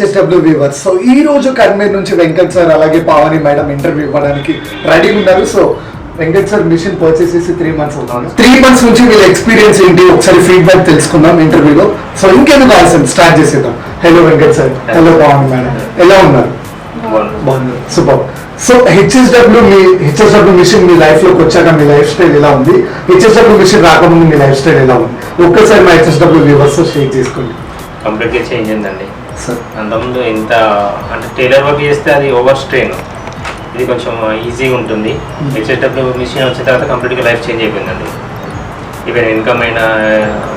HSW viewers so ఈ రోజు కర్మేర్ నుంచి వెంకట్ సార్ అలాగే పావని మేడం ఇంటర్వ్యూ ఇవ్వడానికి రెడీ ఉన్నారు. So Venkat sir machine purchase చేసి త్రీ మంత్స్ అవుతుంది. త్రీ మంత్స్ నుంచి వీళ్ళ ఎక్స్పీరియన్స్ ఏంటి? ఒకసారి ఫీడ్బ్యాక్ తెలుసుకుందాం ఇంటర్వ్యూలో. సో ఇంకెందుకు ఆలస్యం? స్టార్ట్ చేసేద్దాం. Hello Venkat sir. Hello Pavani madam. ఎలా ఉన్నారు? బాగున్నారు సూపర్ సో హెచ్ఎస్డబ్ల్యూ మీ హెచ్ఎస్డబ్ల్యూ మిషన్ మీ లైఫ్లోకి వచ్చాక మీ లైఫ్ స్టైల్ ఎలా ఉంది? హెచ్ఎస్డబ్ల్యూ మిషన్ రాకముందు మీ లైఫ్ స్టైల్ ఎలా ఉంది? ఒక్కసారి మా హెచ్ఎస్డబ్ల్యూ వ్యూవర్స్ షేర్ చేసుకోండి. కంప్లీట్గా చేంజ్ అయిందండి. సార్. అంతకుముందు ఇంత అంటే టైలర్ వర్క్ చేస్తే అది ఓవర్ స్ట్రెయిన్. ఇది కొంచెం ఈజీగా ఉంటుంది. హెచ్ఎస్డబ్ల్యూ మిషన్ వచ్చిన తర్వాత కంప్లీట్గా లైఫ్ చేంజ్ అయిపోయిందండి. ఈవెన్ ఇన్కమ్ అయినా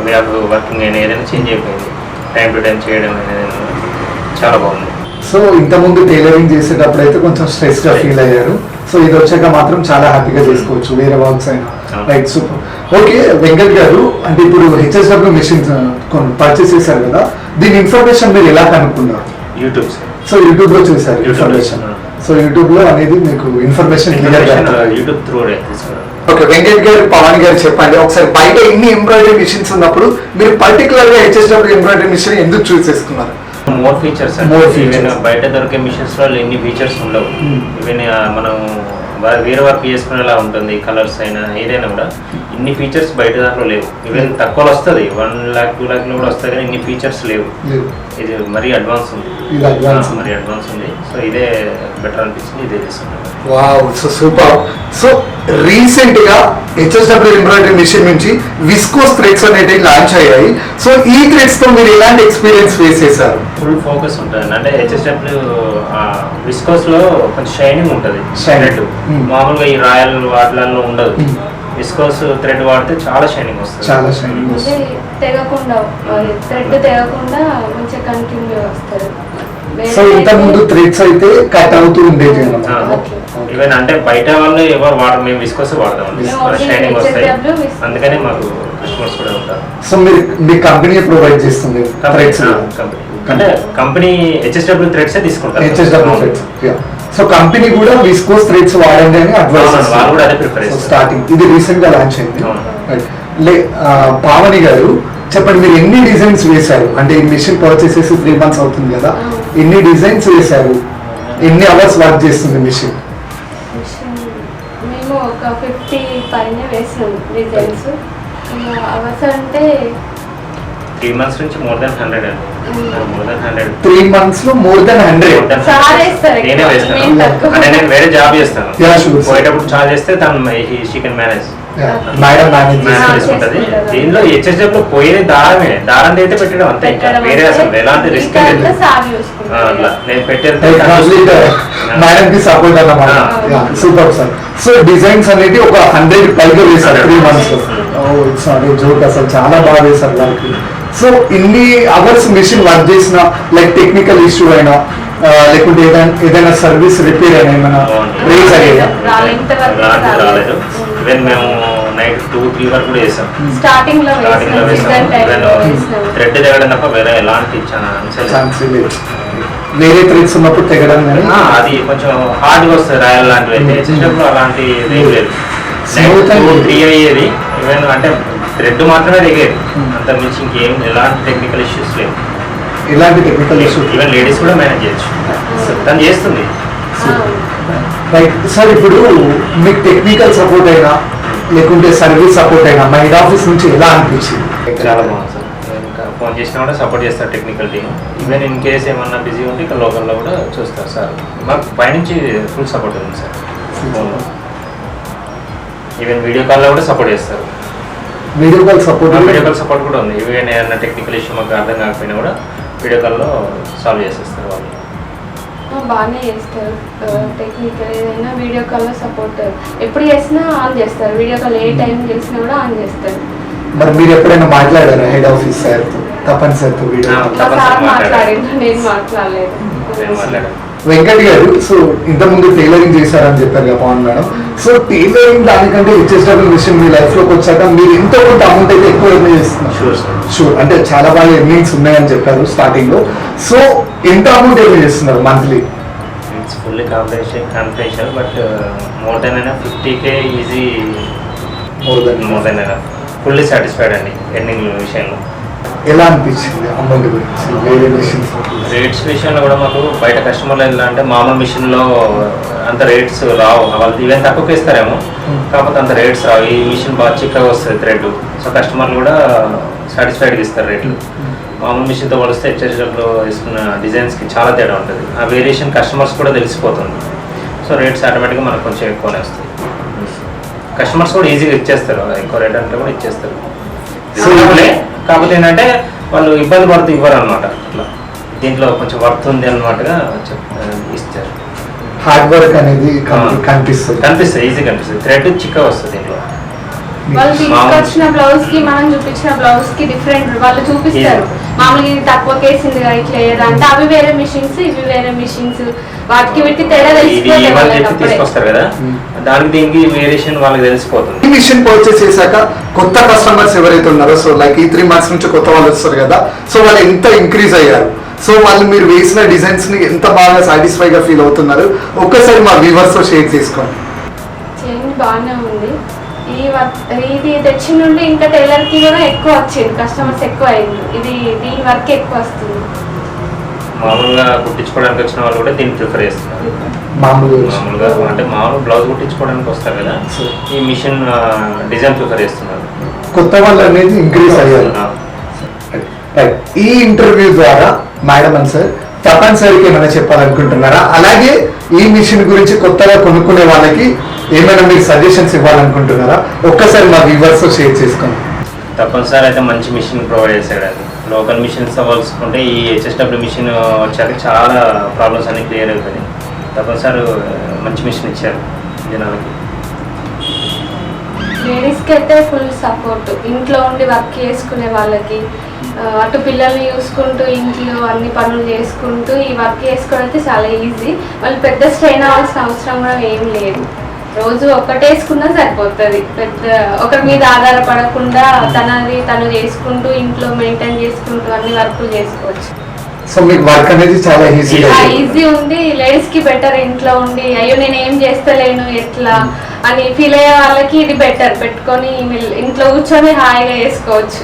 వే ఆఫ్ వర్కింగ్ అయినా ఏదైనా చేంజ్ అయిపోయింది. టైం టు టైం చేయడం అనేది చాలా బాగుంది. సో ఇంతకుముందు టైలరింగ్ చేసేటప్పుడు అయితే కొంచెం స్ట్రెస్గా ఫీల్ అయ్యారు. సో ఇది వచ్చాక మాత్రం చాలా హ్యాపీగా చేసుకోవచ్చు. వేరే వర్క్స్ అయినా. రైట్ సూపర్ ఓకే వెంకట్ గారు అంటే ఇప్పుడు హెచ్ఎస్డబ్ల్యూ మిషన్ పర్చేస్ చేశారు కదా. దీని ఇన్ఫర్మేషన్ మీరు ఎలా కనుక్కున్నారు? యూట్యూబ్ సో యూట్యూబ్లో చూసారు ఇన్ఫర్మేషన్. సో యూట్యూబ్లో అనేది మీకు information clear YouTube through okay Venkat garu Pavan garu చెప్పండి. ఒకసారి బయట ఇన్ని ఎంబ్రాయిడరీ మిషన్స్ ఉన్నప్పుడు మీరు పర్టికులర్గా హెచ్ఎస్డబ్ల్యూ ఎంబ్రాయిడరీ మిషన్ ఎందుకు చూస్ చేసుకున్నారు? More features. ఈవెన్ బయట దొరికే మిషన్స్లో ఎన్ని ఫీచర్స్ ఉండవు. Hmm. ఈవెన్ మనం వేరే వర్క్ చేసుకునేలా ఉంటుంది కలర్స్ అయినా ఏదైనా కూడా. ఇన్ని ఫీచర్స్ బయట దాంట్లో లేవు. ఈవెన్ తక్కువలో వస్తుంది. వన్ లాక్ టూ లాక్లో కూడా వస్తుంది కానీ ఇన్ని ఫీచర్స్ లేవు. ఇది మరీ అడ్వాన్స్ ఉంది. మరీ అడ్వాన్స్ ఉంది. సో ఇదే బెటర్ అనిపించింది ఇదే తీసుకున్నాను వావ్ సో సూపర్ సో రీసెంట్గా హెచ్ఎస్డబ్ల్యూ ఎంబ్రాయిడరీ మిషన్ నుంచి విస్కోస్ థ్రెడ్స్ అనేటివి లాంచ్ అయ్యాయి. సో ఈ థ్రెడ్స్తో మీరు ఎలాంటి ఎక్స్పీరియన్స్ ఫేస్ చేశారు? ఫుల్ ఫోకస్ ఉంటుంది. అంటే హెచ్ఎస్డబ్ల్యూ విస్కోస్లో కొంచెం షైనింగ్ ఉంటుంది. Hmm. మామూలుగా ఈ రాయల్ వాటిలలో ఉండదు. Hmm. విస్కోస్ థ్రెడ్ వాడితే చాలా షైనింగ్ వస్తుంది. చాలా షైనింగ్ అంటే తెగకుండా థ్రెడ్ తెగకుండా మంచిగా కంటిన్యూ వస్తారు సో ఇంత ముందు థ్రెడ్స్ అయితే కట్ అవుతూ ఉండేది అన్నమాట. ఈవెన్ అంటే బయట వాళ్ళు ఎవరు వాడరు మేము విస్కోస్ వాడతాం. షైనింగ్ వస్తాయి. అందుకని మాకు కస్టమర్స్ కూడా ఉంటారు. సో మీరు మీ కంపెనీ ప్రొవైడ్ చేస్తుంది కంపెనీ అంటే కంపెనీ హెచ్ఎస్డబ్ల్యూ థ్రెడ్స్ తీసుకుంటారు. హెచ్ఎస్డబ్ల్యూ థ్రెడ్స్ సో కంపెనీ కూడా విస్కోస్ థ్రెడ్స్ వాడండి అని అడ్వైస్ వాళ్ళు కూడా అదే చేస్తారు. స్టార్టింగ్ ఇది రీసెంట్గా లాంచ్ అయింది. లే పావని గారు చెప్పండి మీరు ఎన్ని డిజైన్స్ వేశారు? అంటే ఈ మిషన్ పర్చేస్ చేసి త్రీ మంత్స్ అవుతుంది కదా. ఎన్ని డిజైన్స్ వేశారు? ఎన్ని అవర్స్ వర్క్ చేస్తుంది మిషన్ ఒక ఫిఫ్టీ పైన వేసినాం డిజైన్స్ అవర్స్ అంటే త్రీ మంత్స్ నుంచి మోర్ దెన్ హండ్రెడ్ అండి. మోర్ దెన్ హండ్రెడ్ త్రీ మంత్స్లో మోర్ దెన్ హండ్రెడ్. నేనే వేస్తాను నేను తక్కువ. అంటే నేను వేరే జాబ్ చేస్తాను. పోయేటప్పుడు చార్జ్ చేస్తే తను షీ కెన్ మేనేజ్ మేడం చేసుకుంటారు. దీనిలో హెచ్ఎస్ఎఫ్లో పోయేది దారమే. దారం అయితే పెట్టడం అంతే ఇంకా. వేరే అంటే అసలు ఎలాంటి రిస్క్ లేదు. సార్. అట్లా. నేను పెట్టేది కంప్లీట్ మేడం కి సపోర్ట్ అన్నమాట. Ah. Super sir so designs అనేది ఒక హండ్రెడ్ పైగా వేశారు త్రీ మంత్స్ ఏ జోక్ అసలు చాలా బాగా వేశారు వర్క్ సో ఇన్ని అవర్స్ మిషన్ వర్క్ చేసిన లైక్ టెక్నికల్ ఇష్యూ అయినా లేకుంటే ఏదైనా ఏదైనా సర్వీస్ రిపేర్ అయినా ఏమైనా రేజ్. ఈవెన్ మేము నైట్ టూ త్రీ వరకు కూడా చేసాం స్టార్టింగ్లో వేసాం థ్రెడ్ తప్ప వేరే ఎలాంటి వేరే థ్రెడ్స్ ఉన్నప్పుడు తెగడం అది కొంచెం హార్డ్గా వస్తుంది రాయల్ లాంటివి అయితే. హెచ్ఎస్డబ్ల్యూ అలాంటి ఏం లేదు. త్రీ అయ్యేది. ఈవెన్ అంటే థ్రెడ్ మాత్రమే దిగేది Hmm. అంత మించి ఇంకేం ఎలాంటి టెక్నికల్ ఇష్యూస్ లేవు. ఎలాంటి టెక్నికల్ ఇష్యూ ఈవెన్ లేడీస్ కూడా మేనేజ్ చేయొచ్చు. తను చేస్తుంది. రైట్ సార్ ఇప్పుడు మీకు టెక్నికల్ సపోర్ట్ అయినా లేకుంటే సర్వీస్ సపోర్ట్ అయినా మా హెడ్ ఆఫీస్ నుంచి ఎలా అనిపించింది? చాలా బాగుంది సార్. ఇంకా ఫోన్ చేసినా కూడా సపోర్ట్ చేస్తారు technical team. Even in case ఏమన్నా బిజీ ఉంటే ఇక్కడ లోకల్లో కూడా చూస్తారు సార్. మాకు పైనుంచి ఫుల్ సపోర్ట్ ఉంది సార్. ఫోన్లో ఈవెన్ వీడియో కాల్లో కూడా సపోర్ట్ చేస్తారు. Video call support video call support కూడా ఉంది. ఈవెన్ ఏదైనా టెక్నికల్ ఇష్యూ మాకు అర్థం కాకపోయినా కూడా వీడియో కాల్లో సాల్వ్ చేసేస్తారు వాళ్ళు. బాగానే చేస్తారు. టెక్నికల్ ఏదైనా వీడియో కాల్లో సపోర్ట్ ఎప్పుడు చేసినా ఆన్ చేస్తారు. వీడియో కాల్ ఏ టైం చేసినా కూడా ఆన్ చేస్తారు. మరి మీరు ఎప్పుడైనా మాట్లాడారా హెడ్ ఆఫీస్ సార్ తపన్ సార్తో వీడియో మాట్లాడారు. నేను మాట్లాడలేదు. వెంకట్ గారు సో ఇంతకుముందు టైలరింగ్ చేశారని చెప్పారు కదా పవన్ మేడం. సో టైలరింగ్ దానికంటే హెచ్ఎస్డబ్ల్యూ మిషన్ మీ లైఫ్లోకి వచ్చాక మీరు ఎంతో కొంత అమౌంట్ అయితే ఎక్కువ ఎర్న్ చేస్తున్నారు. షూర్ అంటే చాలా బాగా ఎర్నింగ్స్ ఉన్నాయని చెప్పారు స్టార్టింగ్లో. సో ఎంత అమౌంట్ ఎర్న్ చేస్తున్నారు monthly it's fully competition competition but more than అయినా fifty K easy More than more than అయినా ఫుల్లీ సాటిస్ఫైడ్ అండి ఎర్నింగ్ విషయంలో. ఎలా అనిపించింది అమౌంట్ గురించి? వేరే మిషన్స్ రేట్స్ విషయంలో కూడా మాకు బయట కస్టమర్లు ఎలా అంటే మామూలు మిషన్లో అంత రేట్స్ రావు. వాళ్ళు ఈవెన్ తక్కువకి ఇస్తారేమో కాకపోతే అంత రేట్స్ రావు. ఈ మిషన్ బాగా చిక్కగా వస్తుంది థ్రెడ్. సో కస్టమర్లు కూడా సాటిస్ఫైడ్గా ఇస్తారు రేట్లు. మామూలు మిషన్తో పోలిస్తే హెచ్ఎస్డబ్లో ఇస్తున్న డిజైన్స్కి చాలా తేడా ఉంటుంది. ఆ వేరియేషన్ కస్టమర్స్ కూడా తెలిసిపోతుంది. సో రేట్స్ ఆటోమేటిక్గా మనకు కొంచెం ఎక్కువనే వస్తాయి. కస్టమర్స్ కూడా ఈజీగా ఇచ్చేస్తారు. ఎక్కువ రేట్ అంటే కూడా ఇచ్చేస్తారు. సింపులే కాకపోతే ఏంటంటే వాళ్ళు ఇబ్బంది పడుతూ ఇవ్వరు అనమాట అట్లా దీంట్లో కొంచెం వర్త్ ఉంది అన్నమాటగా చెప్ ఇస్తారు. హార్డ్ వర్క్ అనేది. కనిపిస్తుంది. కనిపిస్తుంది ఈజీ కనిపిస్తుంది. థ్రెడ్ చిక్కగా వస్తుంది దీంట్లో. వాళ్ళు తీసుకొచ్చిన బ్లౌజ్కి మనం చూపించిన బ్లౌజ్కి డిఫరెంట్ వాళ్ళు చూపిస్తారు. మామూలుగా ఇది తక్కువ కేసింది ఇట్లా ఏదా అంటే అవి వేరే మిషన్స్ ఇవి వేరే మిషన్స్ వాటికి వీటికి తేడా. తీసుకొస్తారు కదా? Hmm. దానికి దీనికి వేరియేషన్ వాళ్ళకి తెలిసిపోతుంది. ఈ మిషన్ పర్చేస్ చేశాక కొత్త కస్టమర్స్ ఎవరైతే ఉన్నారో సో లైక్ ఈ త్రీ మంత్స్ నుంచి కొత్త వాళ్ళు వస్తారు కదా సో వాళ్ళు ఎంత ఇంక్రీజ్ అయ్యారు? సో వాళ్ళు మీరు వేసిన డిజైన్స్ని ఎంత బాగా సాటిస్ఫై గా ఫీల్ అవుతున్నారు? ఒక్కసారి మా వ్యూవర్స్తో షేర్ చేసుకోండి. చేంజ్ బాగానే ఉంది. ఇది తెచ్చిన నుండి ఇంకా టైలర్కి కూడా ఎక్కువ వచ్చింది. కస్టమర్స్ ఎక్కువ అయింది. ఇది దీని వర్క్ ఎక్కువ వస్తుంది. మామూలుగా కుట్టించుకోవడానికి వచ్చిన వాళ్ళు కూడా దీన్ని ప్రిఫర్ చేస్తున్నారు మామూలు మామూలుగా అంటే మామూలు బ్లౌజ్ కుట్టించుకోవడానికి వస్తారు కదా. ఈ మిషన్ డిజైన్ ప్రిఫర్ చేస్తున్నారు. కొత్త వాళ్ళు అనేది ఇంక్రీజ్ అయ్యారు. ఈ ఇంటర్వ్యూ ద్వారా మేడం అండ్ సార్ తప్పనిసరిగా ఏమైనా చెప్పాలనుకుంటున్నారా? అలాగే ఈ మిషన్ గురించి కొత్తగా కొనుక్కునే వాళ్ళకి ఏమైనా మీరు సజెషన్స్ ఇవ్వాలనుకుంటున్నారా? ఒక్కసారి మా వ్యూవర్స్ షేర్ చేసుకోండి. తప్పనిసరి అయితే మంచి మిషన్ ప్రొవైడ్ చేశాడు అది లోకల్ మిషన్స్ పోల్చుకుంటే ఈ హెచ్ఎస్డబ్ల్యూ మిషన్ వచ్చాక చాలా ప్రాబ్లమ్స్ అన్ని క్లియర్ అయిపోయినాయి తప్పనిసరి మంచి మిషన్ ఇచ్చారు జనాలకి. లేడీస్కి అయితే ఫుల్ సపోర్ట్ ఇంట్లో ఉండి వర్క్ చేసుకునే వాళ్ళకి అటు పిల్లల్ని చూసుకుంటూ ఇంట్లో అన్ని పనులు చేసుకుంటూ ఈ వర్క్ చేసుకోవడం అయితే చాలా ఈజీ వాళ్ళు పెద్ద స్ట్రెయిన్ అవ్వాల్సిన అవసరం కూడా ఏం లేదు. రోజు ఒక్కటేసుకున్నా సరిపోతుంది. పెద్ద ఒకరి మీద ఆధారపడకుండా తనది తను చేసుకుంటూ ఇంట్లో మెయింటైన్ చేసుకుంటూ అన్ని వర్కులు చేసుకోవచ్చు. సో మీకు వర్క్ అనేది చాలా ఈజీగా ఈజీ ఉంది. లేడీస్కి బెటర్ ఇంట్లో ఉండి అయ్యో నేను ఏం చేస్తలేను ఎట్లా? అని ఫీల్ అయ్యే వాళ్ళకి ఇది బెటర్. పెట్టుకొని ఇంట్లో కూర్చొని హాయిగా చేసుకోవచ్చు.